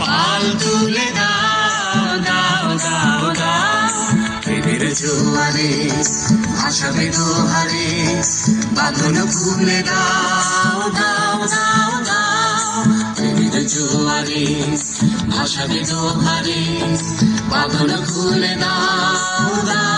পাল তুলে দাও দাও দাও প্রেমের জোয়ারে, ভাসাবে দোহারে, বাঁধন খুলে দাও দাও দাও দাও। প্রেমের জোয়ারে, ভাসাবে দোহারে, বাঁধন দাও দাও।